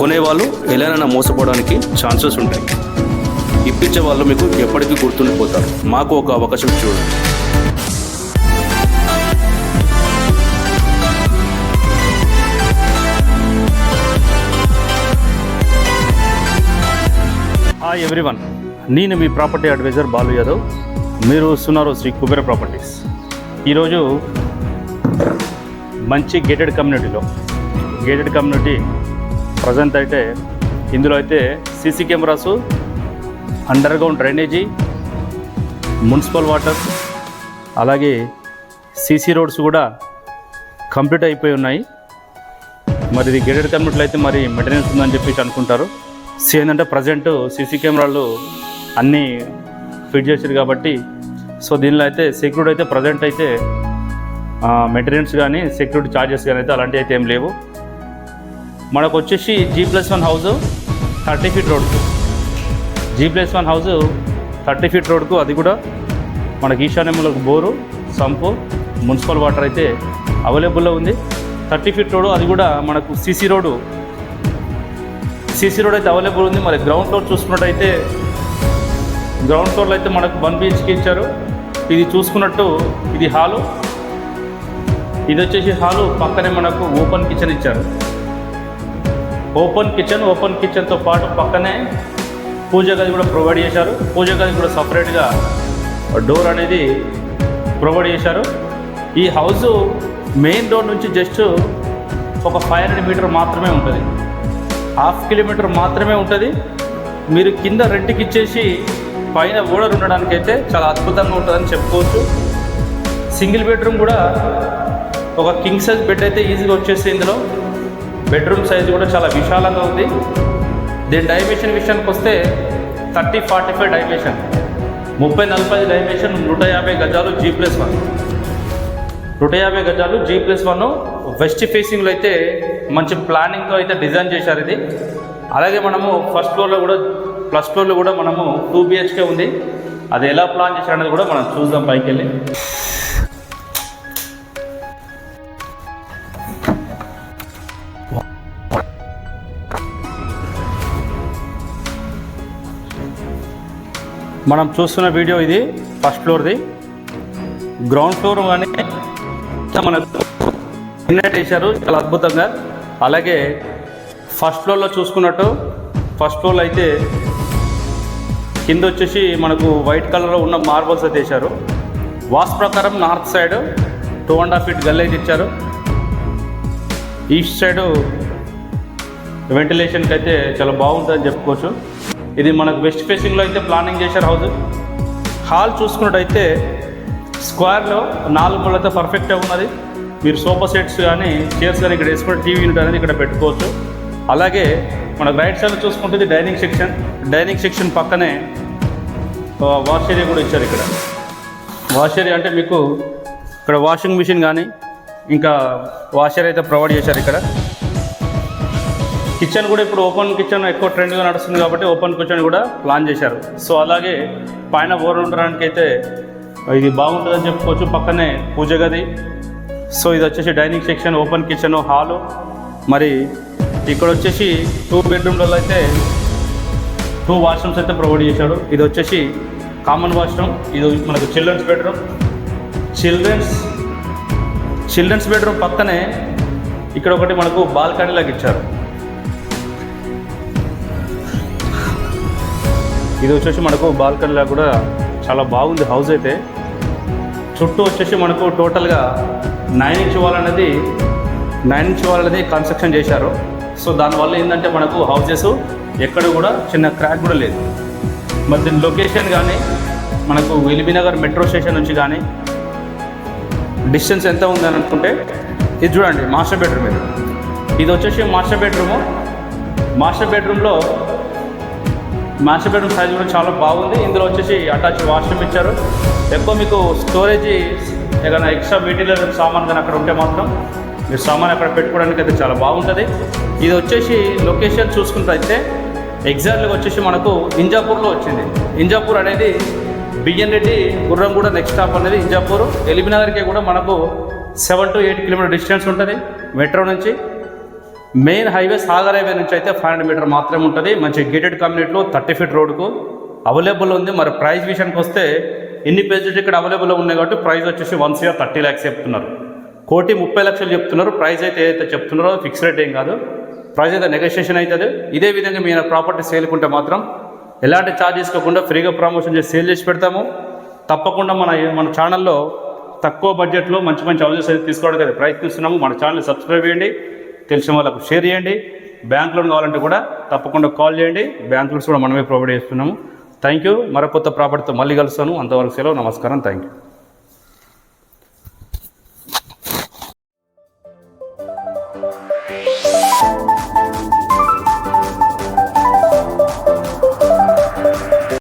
కొనేవాళ్ళు ఎలానైనా మోసపోవడానికి ఛాన్సెస్ ఉంటాయి. ఇప్పించే వాళ్ళు మీకు ఎప్పటికీ గుర్తుండిపోతారు మాకు ఒక అవకాశం చూడండి హాయ్ ఎవ్రీవన్ నేను మీ ప్రాపర్టీ అడ్వైజర్ బాలు యాదవ్. మీరు సున్నారో శ్రీ కుబేర ప్రాపర్టీస్. ఈరోజు మంచి గేటెడ్ కమ్యూనిటీలో గేటెడ్ కమ్యూనిటీ ప్రజెంట్ అయితే ఇందులో అయితే CC cameras under ground drainage municipal water అలాగే సీసీ రోడ్స్ కూడా కంప్లీట్ అయిపోయి ఉన్నాయి. మరి ఇది గేటెడ్ కమ్యూనిటీలో అయితే మరి మెయింటెనెన్స్ ఉందని చెప్పేసి అనుకుంటారు. సో ఏంటంటే ప్రజెంట్ సీసీ కెమెరాలు అన్నీ ఫిట్ చేసారు కాబట్టి సో దీనిలో అయితే సెక్యూరిటీ అయితే ప్రజెంట్ అయితే మెయింటెనెన్స్ కానీ సెక్యూరిటీ ఛార్జెస్ కానీ అయితే అలాంటివి అయితే ఏం లేవు. మనకు వచ్చేసి G plus one house thirty feet రోడ్కు G plus one house thirty feet రోడ్కు అది కూడా మనకి ఈశాన్యములకు బోరు సంపు మున్సిపల్ వాటర్ అయితే అవైలబుల్లో ఉంది. థర్టీ ఫీట్ రోడ్ అది కూడా మనకు సీసీ రోడ్డు సీసీ రోడ్ అయితే అవైలబుల్ ఉంది. మరి గ్రౌండ్ ఫ్లోర్ చూసుకున్నట్టయితే గ్రౌండ్ ఫ్లోర్లో అయితే మనకు వన్ బిహెచ్కి ఇచ్చారు. ఇది చూసుకున్నట్టు ఇది హాలు. ఇది వచ్చేసి హాలు పక్కనే మనకు ఓపెన్ కిచెన్ ఇచ్చారు. ఓపెన్ కిచెన్ ఓపెన్ కిచెన్తో పాటు పక్కనే పూజ గది కూడా ప్రొవైడ్ చేశారు. పూజ గది కూడా సపరేట్గా డోర్ అనేది ప్రొవైడ్ చేశారు. ఈ హౌస్ మెయిన్ రోడ్ నుంచి జస్ట్ ఒక ఫైవ్ హండ్రెడ్ మీటర్ మాత్రమే ఉంటుంది. హాఫ్ కిలోమీటర్ మాత్రమే ఉంటుంది. మీరు కింద రెంట్కి ఇచ్చేసి పైన ఓడర్ ఉండడానికి అయితే చాలా అద్భుతంగా ఉంటుందని చెప్పుకోవచ్చు. సింగిల్ బెడ్రూమ్ కూడా ఒక కింగ్ సైజ్ బెడ్ అయితే ఈజీగా వచ్చేసి ఇందులో బెడ్రూమ్ సైజ్ కూడా చాలా విశాలంగా ఉంది. దీని డైమెన్షన్ విషయానికి వస్తే థర్టీ ఫార్టీ ఫైవ్ డైమెన్షన్. ముప్పై నలభై డైమెన్షన్ నూట యాభై గజాలు జీ ప్లస్ వన్. నూట యాభై గజాలు జీ ప్లస్ వన్ వెస్ట్ ఫేసింగ్లో అయితే మంచి ప్లానింగ్తో అయితే డిజైన్ చేశారు ఇది. అలాగే మనము ఫస్ట్ ఫ్లోర్లో కూడా ప్లస్ ఫ్లోర్లో కూడా మనము టూ బిహెచ్కే ఉంది. అది ఎలా ప్లాన్ చేశారనేది కూడా మనం చూద్దాం పైకి వెళ్ళి మనం చూస్తున్న వీడియో ఇది ఫస్ట్ ఫ్లోర్ది గ్రౌండ్ ఫ్లోర్ కానీ మనకు ఇన్నెట్ వేశారు చాలా అద్భుతంగా. అలాగే ఫస్ట్ ఫ్లోర్లో చూసుకున్నట్టు ఫస్ట్ ఫ్లోర్లో అయితే కింద వచ్చేసి మనకు వైట్ కలర్లో ఉన్న మార్బల్స్ అయితే వేశారు. వాస్ ప్రకారం north side two and half feet గల్లేజ్ ఇచ్చారు. ఈస్ట్ సైడు వెంటిలేషన్కి అయితే చాలా బాగుంటుందని చెప్పుకోవచ్చు. ఇది మనకు వెస్ట్ ఫేసింగ్లో అయితే ప్లానింగ్ చేశారు హౌస్ హాల్ చూసుకున్నట్టయితే స్క్వేర్లో నాలుగు మూలతో పర్ఫెక్ట్గా ఉన్నది. మీరు సోఫా సెట్స్ కానీ చైర్స్ కానీ ఇక్కడ వేసుకుంటే టీవీ యూనిట్ అనేది ఇక్కడ పెట్టుకోవచ్చు. అలాగే మనకు రైట్ సైడ్ చూసుకుంటే డైనింగ్ సెక్షన్ డైనింగ్ సెక్షన్ పక్కనే వాష్ ఏరియా కూడా ఇచ్చారు ఇక్కడ. వాష్ ఏరియా అంటే మీకు ఇక్కడ వాషింగ్ మిషన్ కానీ ఇంకా వాషర్ అయితే ప్రొవైడ్ చేశారు ఇక్కడ. కిచెన్ కూడా ఇప్పుడు ఓపెన్ కిచెన్ ఎక్కువ ట్రెండ్గా నడుస్తుంది కాబట్టి ఓపెన్ కిచెన్ కూడా ప్లాన్ చేశారు. సో అలాగే పైన బోర్ ఉండడానికి అయితే ఇది బాగుంటుందని చెప్పుకోవచ్చు. పక్కనే పూజ గది. సో ఇది వచ్చేసి dining section open kitchen hall. మరి ఇక్కడ వచ్చేసి టూ బెడ్రూమ్లలో అయితే టూ వాష్రూమ్స్ అయితే ప్రొవైడ్ చేశాడు ఇది వచ్చేసి కామన్ వాష్రూమ్. ఇది మనకు children's bedroom. Children's children's bedroom పక్కనే ఇక్కడ ఒకటి మనకు బాల్కనీ లాగా ఇచ్చారు. ఇది వచ్చేసి మనకు బాల్కనీలా కూడా చాలా బాగుంది హౌస్ అయితే. చుట్టూ వచ్చేసి మనకు టోటల్గా నైన్ ఇంచ్ వాల్ అనేది నైన్ ఇంచ్ వాల్ అనేది కన్స్ట్రక్షన్ చేశారు. సో దానివల్ల ఏంటంటే మనకు హౌసెస్ ఎక్కడ కూడా చిన్న క్రాక్ కూడా లేదు. మరి దీని లొకేషన్ కానీ మనకు ఎల్బీనగర్ మెట్రో స్టేషన్ నుంచి కానీ డిస్టెన్స్ ఎంత ఉందని అనుకుంటే ఇది చూడండి మాస్టర్ బెడ్రూమ్ ఇది. ఇది వచ్చేసి మాస్టర్ బెడ్రూము మాస్టర్ బెడ్రూమ్లో మాస్టర్ బెడ్రూమ్ సైజ్ కూడా చాలా బాగుంది. ఇందులో వచ్చేసి అటాచ్ వాష్రూమ్ ఇచ్చారు. ఎక్కువ మీకు స్టోరేజ్ ఏదైనా ఎక్స్ట్రా మెటీరియల్ సామాన్ కానీ అక్కడ ఉంటే మాత్రం మీరు సామాన్ అక్కడ పెట్టుకోవడానికి అయితే చాలా బాగుంటుంది. ఇది వచ్చేసి లొకేషన్ చూసుకుంటే ఎగ్జాక్ట్గా వచ్చేసి మనకు ఇంజాపూర్లో వచ్చింది. ఇంజాపూర్ అనేది బియ్యం రెడ్డి గుర్రం కూడా నెక్స్ట్ స్టాప్ అనేది ఇంజాపూర్. ఎలిమినగర్కి కూడా మనకు seven to eight kilometer distance ఉంటుంది. మెట్రో నుంచి మెయిన్ హైవే సాగర్ హైవే నుంచి అయితే ఫైవ్ హండ్రెడ్ మీటర్ మాత్రమే ఉంటుంది. మంచి గేటెడ్ కమ్యూనిటీలో థర్టీ ఫీట్ రోడ్కు అవైలబుల్ ఉంది. మరి ప్రైస్ విషయానికి వస్తే ఎన్ని పేజెస్ ఇక్కడ అవైలబుల్ ఉన్నాయి కాబట్టి ప్రైస్ వచ్చేసి వన్ సిఆర్ థర్టీ ల్యాక్స్ చెప్తున్నారు. కోటి ముప్పై లక్షలు చెప్తున్నారు. ప్రైస్ అయితే ఏదైతే చెప్తున్నారో ఫిక్స్ రేట్ ఏం కాదు. ప్రైస్ అయితే నెగోషియేషన్ అవుతుంది. ఇదే విధంగా మీరు ప్రాపర్టీ సేల్కుంటే మాత్రం ఎలాంటి ఛార్జ్ తీసుకోకుండా ఫ్రీగా ప్రమోషన్ చేసి సేల్ చేసి పెడతాము. తప్పకుండా మన మన ఛానల్లో తక్కువ బడ్జెట్లో మంచి మంచి హౌసెస్ అయితే తీసుకోవడానికి ప్రయత్నిస్తున్నాము. మన ఛానల్ సబ్స్క్రైబ్ చేయండి. తెలిసిన వాళ్ళకు షేర్ చేయండి. బ్యాంక్ లోన్ కావాలంటే కూడా తప్పకుండా కాల్ చేయండి. బ్యాంక్ లోన్స్ కూడా మనమే ప్రొవైడ్ చేస్తున్నాము. థ్యాంక్ యూ మరో కొత్త ప్రాపర్టీతో మళ్ళీ కలుస్తాను. అంతవరకు సెలవు. నమస్కారం. Thank you